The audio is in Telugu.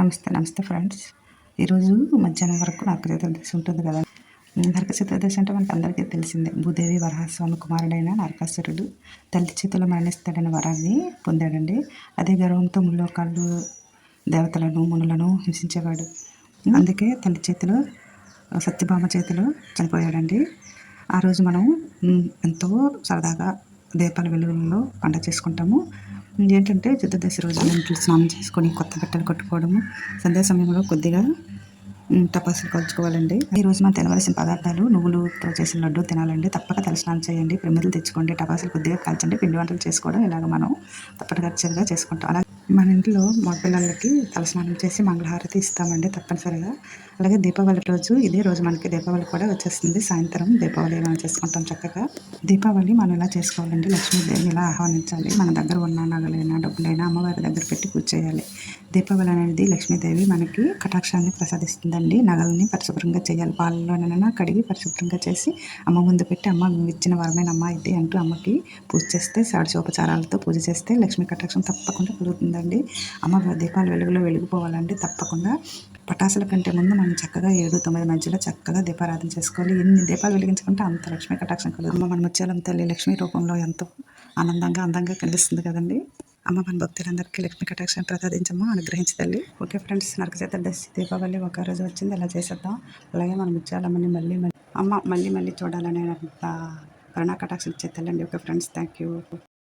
నమస్తే నమస్తే ఫ్రెండ్స్. ఈరోజు మధ్యాహ్నం వరకు నరక చతుర్దశి ఉంటుంది కదా. నరక చతుర్దశి అంటే మనకు అందరికీ తెలిసిందే. భూదేవి వరహాస్వామి కుమారుడైన నరకాసురుడు తల్లి చేతిలో మరణిస్తాడని వరాన్ని పొందాడండి. అదే గర్వంతో ముల్లోకాళ్ళు దేవతలను మునులను హింసించేవాడు. అందుకే తల్లి చేతిలో సత్యభామ చేతిలో చనిపోయాడండి. ఆ రోజు మనం ఎంతో సరదాగా దీపాల వెలుగులలో పండగ చేసుకుంటాము. ఏంటంటే చతుర్దశి రోజు ఇంట్లో స్నానం చేసుకొని కొత్త బట్టలు కట్టుకోవడము సంధ్యా సమయంలో కొద్దిగా టపాసులు కలుచుకోవాలండి. ఈరోజు మనం తినవలసిన పదార్థాలు నువ్వులతో చేసిన లడ్డు తినాలండి. తప్పక తలస్నానం చేయండి. ప్రమిదలు తెచ్చుకోండి. టపాసులు కొద్దిగా కాల్చండి. పిండి వంటలు చేసుకోవడం ఇలాగ మనం తప్పనిసరిగా చేసుకుంటాం. అలాగే మన ఇంట్లో మగపిల్లలకి తలస్నానం చేసి మంగళహారతి ఇస్తామండి తప్పనిసరిగా. అలాగే దీపావళి రోజు ఇదే రోజు మనకి దీపావళి కూడా వచ్చేస్తుంది. సాయంత్రం దీపావళి మనం చేసుకుంటాం చక్కగా. దీపావళి మనం ఇలా చేసుకోవాలండి లక్ష్మీదేవిని ఇలా ఆహ్వానించాలి? మన దగ్గర ఉన్న నగలైనా డబ్బులైనా అమ్మవారి దగ్గర పెట్టి పూజ చేయాలి. దీపావళి అనేది లక్ష్మీదేవి మనకి కటాక్షాన్ని ప్రసాదిస్తుందండి. నగలని పరిశుభ్రంగా చేయాలి. పాలలోనైనా కడిగి పరిశుభ్రంగా చేసి అమ్మ ముందు పెట్టి అమ్మ ఇచ్చిన వరమైన అమ్మ ఇది అంటూ అమ్మకి పూజ చేస్తే షోడశోపచారాలతో పూజ చేస్తే లక్ష్మీ కటాక్షం తప్పకుండా ఉందండి. అమ్మ దీపాలు వెలుగులో వెలిగిపోవాలంటే తప్పకుండా పటాసుల కంటే ముందు మనం చక్కగా ఏడు తొమ్మిది మధ్యలో చక్కగా దీపారాధన చేసుకోవాలి. ఎన్ని దీపాలు వెలిగించుకుంటే అంత లక్ష్మీ కటాక్షం కలుగుతుంది. అమ్మ మన ముత్యాలం తల్లి లక్ష్మీ రూపంలో ఎంతో ఆనందంగా అందంగా కనిపిస్తుంది కదండి. అమ్మ మన భక్తులందరికీ లక్ష్మీ కటాక్షాన్ని ప్రసాదించమ్మా అనుగ్రహించి తల్లి. ఓకే ఫ్రెండ్స్ నరక చతుర్దశి దీపావళి ఒక రోజు వచ్చింది. అలా చేసేద్దాం. అలాగే మన ముత్యాలమ్మని మళ్ళీ మళ్ళీ అమ్మ మళ్ళీ మళ్ళీ చూడాలనే కరుణా కటాక్షం ఇచ్చే తల్లండి. Okay friends thank you